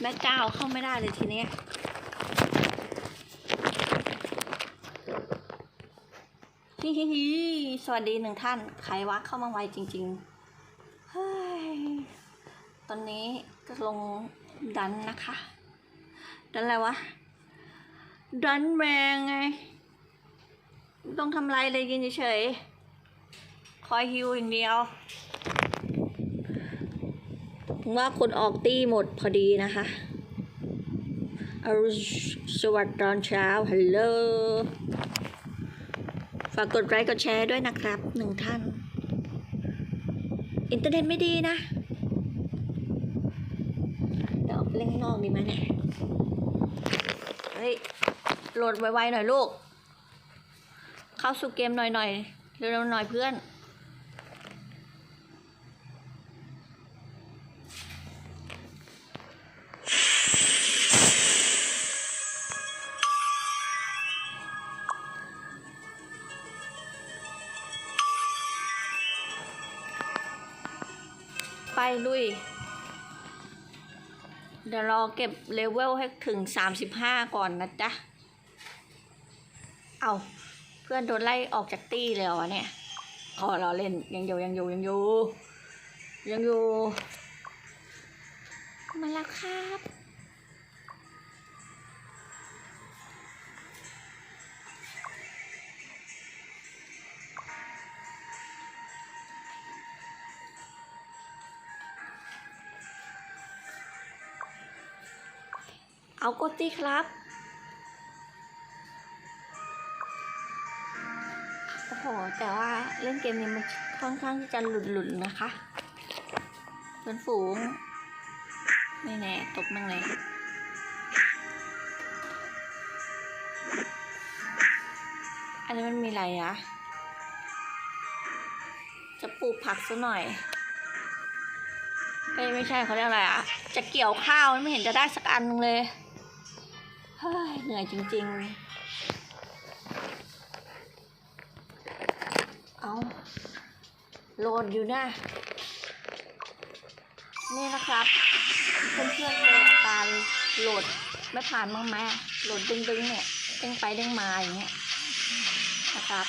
แม่ก้าวเข้าไม่ได้เลยทีนี้ฮิฮิฮิสวัสดีหนึ่งท่านใครวะเข้ามาไวจริงๆเฮ้ยตอนนี้ก็ลงดันนะคะ ดันอะไรวะ ดันแมงไง ต้องทำไรเลยยืนเฉยๆคอยฮิวอย่างเดียว ว่าคนออกตี้หมดพอดีนะคะอรุณสวัสดิ์ตอนเช้า ฮัลโหล ฝากกดไลค์กดแชร์ด้วยนะครับหนึ่งท่าน อินเทอร์เน็ตไม่ดีนะเดี๋ยวเล่นข้างนอกดีไหมเนี่ย เฮ้ย โหลดไวๆหน่อยลูก เข้าสู่เกมหน่อยๆ เร็วๆหน่อยเพื่อน ไปลุย เดี๋ยวรอเก็บเลเวลให้ถึง 35 ก่อนนะจ๊ะ เอาเพื่อนโดนไล่ออกจากตี้เลยเหรอวะเนี่ยขอรอเล่นยังอยู่ยังอยู่ยังอยู่ยังอยู่ มาแล้วครับ เอากดตี้ครับ โอ้โห แต่ว่าเล่นเกมนี้มันค่อนข้างที่จะหลุดๆนะคะเพื่อนฝูง ไม่แน่ตกนั่งเลยอันนี้มันมีอะไรอะจะปลูกผักซะหน่อยเอ้ยไม่ใช่เขาเรียกอะไรอะจะเกี่ยวข้าวไม่เห็นจะได้สักอันเลย เฮ้ยเหนื่อยจริงๆ เอาโหลดอยู่นะ นี่นะครับ เพื่อนๆเจออาการโหลดไม่ผ่านบ้างไหมโหลดดึงๆเนี่ยเด้งไปเด้งมาอย่างเงี้ยนะครับ